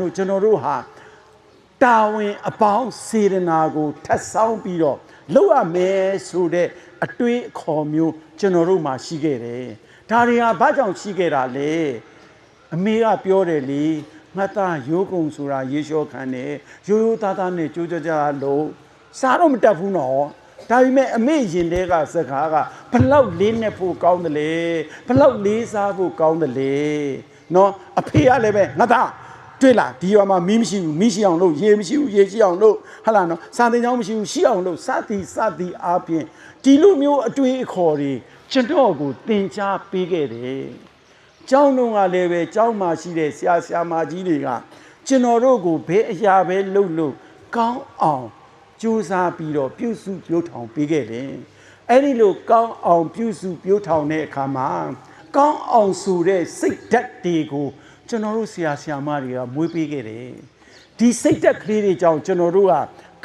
လို့ကျွန်တော်တို့ဟာတာဝန်အပေါင်းစေတနာကိုထပ်ဆောင်ပြီးတော့လုပ်ရမယ်ဆိုတဲ့အတွေးအခေါ်မျိုးကျွန်တော်တို့မှာရှိခဲ့တယ်ဒါတွေဟာဘာကြောင့်ရှိခဲ့တာလဲအမေကပြောတယ်လေငါသားရိုးကုံဆိုတာရေလျှောခံတယ်ရိုးရိုးသားသားနဲ့ကြိုးကြကြလို့စားတော့မတတ်ဘူးနော်ဒါပေမဲ့အမေရင်တဲကစကားကဘလောက်လေးနဲ့ဖို့ကောင်းတယ်လေဘလောက်လေးစားဖို့ကောင်းတယ်လေနော်အဖေကလည်းပဲငါသား တွေ့လားဒီရွာမှာမီးမရှိဘူးမီးရှိအောင်လုပ်ရေမရှိဘူးရေရှိအောင်လုပ်ဟာလားနော်စာသင်ကျောင်းမရှိဘူးရှိအောင်လုပ်စသည်စသည်အားဖြင့်ဒီလိုမျိုးအတွေ့အခေါ်တွေကျွန်တော်ကိုသင်ကြားပေးခဲ့တယ်ကျောင်းတော်ကလည်းပဲကျောင်းမှာရှိတဲ့ဆရာဆရာမကြီးတွေကကျွန်တော်တို့ကိုဘယ်အရာပဲလုပ်လို့ကောင်းအောင်ကြိုးစားပြီးတော့ပြုစုပြိုးထောင်ပေးခဲ့တယ်အဲ့ဒီလိုကောင်းအောင်ပြုစုပြိုးထောင်တဲ့အခါမှာကောင်းအောင်ဆိုတဲ့စိတ်ဓာတ်တွေကို ကျွန်တော်တို့ဆရာဆရာမတွေကမွေးပေးခဲ့တယ်ဒီစိတ်ဓာတ်ကလေးတွေကြောင့်ကျွန်တော်တို့က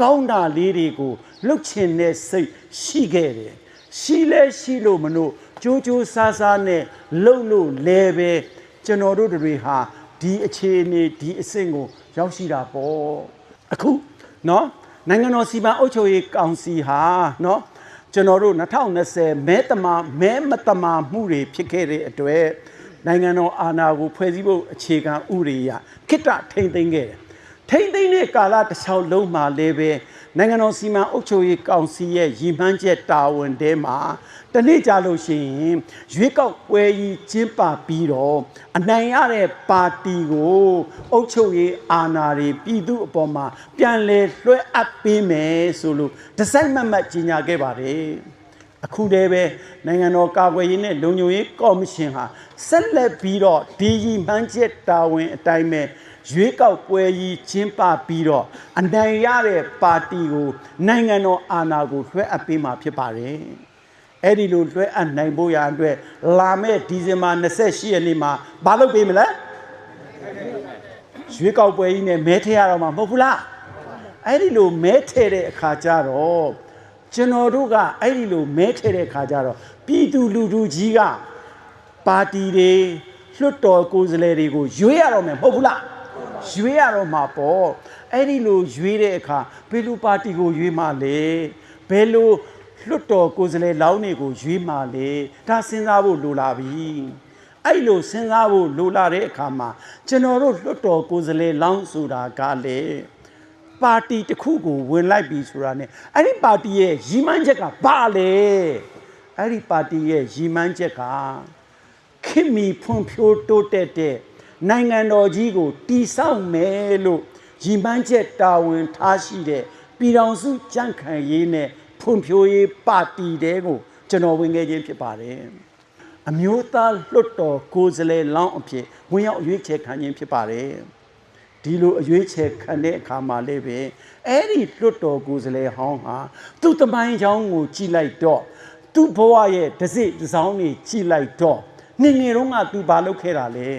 ကောင်းတာလေးတွေကိုလှုပ်ချင်တဲ့စိတ်ရှိခဲ့တယ်ရှိလဲရှိလို့မလို့ကြိုးကြိုးစားစားနဲ့လှုပ်လို့လဲပဲကျွန်တော်တို့တွေဟာဒီအခြေအနေဒီအဆင့်ကိုရောက်ရှိတာပေါ့အခုเนาะနိုင်ငံတော်စီမံအုပ်ချုပ်ရေးကောင်စီဟာเนาะကျွန်တော်တို့2020မဲတမာမဲမတမာမှုတွေဖြစ်ခဲ့တဲ့အတွက် နိုင်ငံတော်အာဏာကိုဖွဲ့စည်းဖို့အခြေခံဥပဒေအရခိတ္တထိမ့်သိမ်းခဲ့တယ်ထိမ့်သိမ်းတဲ့ကာလတစ်လျှောက်လုံးမှာလည်းပဲနိုင်ငံတော်စီမံအုပ်ချုပ်ရေးကောင်စီရဲ့ရည်မှန်းချက်တာဝန်တဲမှာတနေ့ကြာလို့ရှိရင်ရွေးကောက်ပွဲကြီးကျင်းပပြီးတော့အနိုင်ရတဲ့ပါတီကိုအုပ်ချုပ်ရေးအာဏာတွေပြည်သူအပေါ်မှာပြန်လည်လွှဲအပ်ပေးမယ်ဆိုလို့ဒီဇိုင်းမတ်မတ်ကြီးညာခဲ့ပါတယ် အခုတည်းပဲနိုင်ငံတော်ကာကွယ်ရေးနဲ့လုံခြုံရေးကော်မရှင်ဟာဆက်လက်ပြီးတော့ဒီရည်မှန်းချက်တာဝန်အတိုင်းပဲရွေးကောက်ပွဲကြီးကျင်းပပြီးတော့အနိုင်ရတဲ့ပါတီကိုနိုင်ငံတော်အာဏာကိုလွှဲအပ်ပေးမှာဖြစ်ပါတယ်။အဲ့ဒီလိုလွှဲအပ်နိုင်ဖို့ရအတွက်လာမယ့်ဒီဇင်ဘာ28ရက်နေ့မှာမလုပ်ပေးမလဲ။ရွေးကောက်ပွဲကြီးနဲ့မဲထည့်ရတော့မှာမဟုတ်ဘူးလား။အဲ့ဒီလိုမဲထည့်တဲ့အခါကျတော့ ကျွန်တော်တို့ကအဲ့ဒီလိုမဲထည့်တဲ့အခါကျတော့ပြည်သူလူထုကြီးကပါတီတွေလွှတ်တော်ကိုယ်စားလှယ်တွေကိုရွေးရတော့မယ်မဟုတ်ဘူးလား။ရွေးရတော့မှာပေါ့အဲ့ဒီလိုရွေးတဲ့အခါဘယ်လိုပါတီကိုရွေးမှလဲဘယ်လိုလွတ်တော်ကိုယ်စားလှယ်လောင်းတွေကိုရွေးမှလဲဒါစဉ်းစားဖို့လိုလာပြီအဲ့လိုစဉ်းစားဖို့လိုလာတဲ့အခါမှာကျွန်တော်တို့လွတ်တော်ကိုယ်စားလှယ်လောင်းဆိုတာကလေ ပါတီတစ်ခုကိုဝင်လိုက်ပြီဆိုတာ ਨੇ အဲ့ဒီပါတီရဲ့ရည်မှန်းချက်ကဘာလဲအဲ့ဒီပါတီရဲ့ရည်မှန်းချက်ကခင်မီဖွံ့ဖြိုးတိုးတက်တဲ့နိုင်ငံတော်ကြီးကိုတီဆောက်မယ်လို့ရည်မှန်းချက်တာဝန်ထားရှိတဲ့ပြည်တော်စုကြန့်ခိုင်ရေးနဲ့ဖွံ့ဖြိုးရေးပါတီတဲကိုကျွန်တော်ဝင်ခဲ့ခြင်းဖြစ်ပါတယ်အမျိုးသားလွတ်တော်ကိုယ်စားလှယ်လောင်းအဖြစ်ဝင်ရောက်ရွေးချယ်ခံခြင်းဖြစ်ပါတယ် ဒီလိုအရွေးချယ်ခံတဲ့အခါမှာလည်းပဲအဲ့ဒီလွတ်တော်ကိုယ်စားလှယ်ဟောင်းဟာသူ့တမိုင်းချောင်းကိုကြည်လိုက်တော့သူ့ဘဝရဲ့တစ်စိတစ်စောင်းတွေကြည်လိုက်တော့ငငယ်တုန်းကသူဘာလုပ်ခဲ့တာလဲ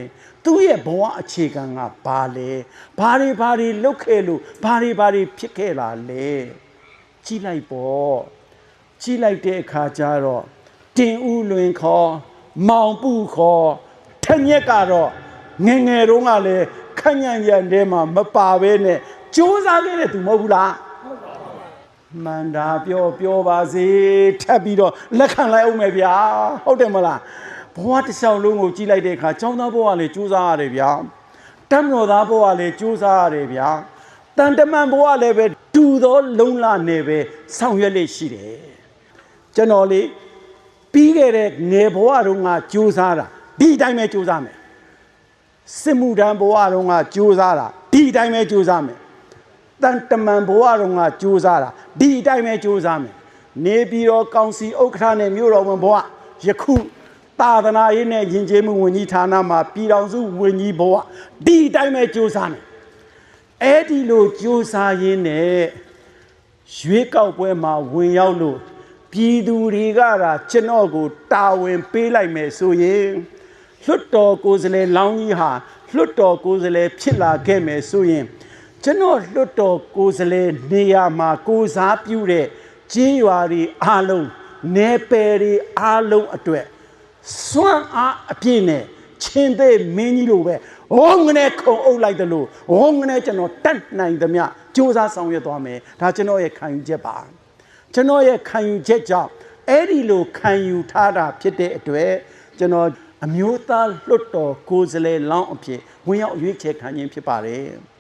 သူ့ရဲ့ဘဝအခြေခံကဘာလဲဘာတွေဘာတွေလုပ်ခဲ့လို့ဘာတွေဘာတွေဖြစ်ခဲ့တာလဲကြည့်လိုက်ပေါ့ကြည့်လိုက်တဲ့အခါကျတော့တင်ဦးလွင်ခေါ်မောင်ပုခေါ်ထက်ညက်ကတော့ငငယ်တုန်းကလည်း ခန့်ညံ့ရန်ထဲမှာမပါဘဲနဲ့စူးစမ်းခဲ့တဲ့သူမဟုတ်ဘူးလားမန္တာပြောပြောပါစေထပ်ပြီးတော့လက်ခံလိုက်အောင်မယ်ဗျာဟုတ်တယ်မလားဘဝတစ်လျှောက်လုံးကိုကြည့်လိုက်တဲ့အခါចောင်းသားဘဝလည်းစူးစမ်းရတယ်ဗျာတမ်းတော်သားဘဝလည်းစူးစမ်းရတယ်ဗျာတန်တမန်ဘဝလည်းပဲတူသောလုံလနဲ့ပဲဆောင်ရွက်လေးရှိတယ်ကျွန်တော်လေးပြီးခဲ့တဲ့ငယ်ဘဝတုန်းကစူးစမ်းတာဒီအတိုင်းပဲစူးစမ်းမယ် စစ်မှုထမ်းဘဝတုန်းကစူးစမ်းတာဒီအတိုင်းပဲစူးစမ်းမယ်တန်တမန်ဘဝတုန်းကစူးစမ်းတာဒီအတိုင်းပဲစူးစမ်းမယ်နေပြည်တော်ကောင်စီဥက္ကဋ္ဌနဲ့မြို့တော်ဝင်ဘဝယခုသာသနာရေးနဲ့ယဉ်ကျေးမှုဝန်ကြီးဌာနမှာပြည်တော်စုဝန်ကြီးဘဝဒီအတိုင်းပဲစူးစမ်းတယ်အဲ့ဒီလိုစူးစမ်းရင်းနဲ့ရွေးကောက်ပွဲမှာဝင်ရောက်လို့ပြည်သူတွေကတာကျွန်တော်ကိုတာဝန်ပေးလိုက်မယ်ဆိုရင် လွှတ်တော်ကိုယ်စားလှယ်လောင်းကြီးဟာလွှတ်တော်ကိုယ်စားလှယ်ဖြစ်လာခဲ့မယ်ဆိုရင်ကျွန်တော်လွှတ်တော်ကိုယ်စားလှယ်နေရာမှာကိုစားပြုတဲ့ကြေးရွာတွေအားလုံးနေပယ်တွေအားလုံးအတွက်စွမ်းအားအပြည့်နဲ့ချင်းသေးမင်းကြီးလိုပဲဝုံငနဲ့ခုံအုပ်လိုက်တယ်လို့ဝုံငနဲ့ကျွန်တော်တတ်နိုင်သမျှစူးစမ်းဆောင်ရွက်သွားမယ်ဒါကျွန်တော်ရဲ့ခံယူချက်ပါကျွန်တော်ရဲ့ခံယူချက်ကြောင့်အဲ့ဒီလိုခံယူထားတာဖြစ်တဲ့အတွက်ကျွန်တော် အမျိုးသားလွှတ်တော်ကိုယ်စားလှယ်လောင်းအဖြစ်ဝင်ရောက်ရွေးချယ်ခံခြင်းဖြစ်ပါတယ်။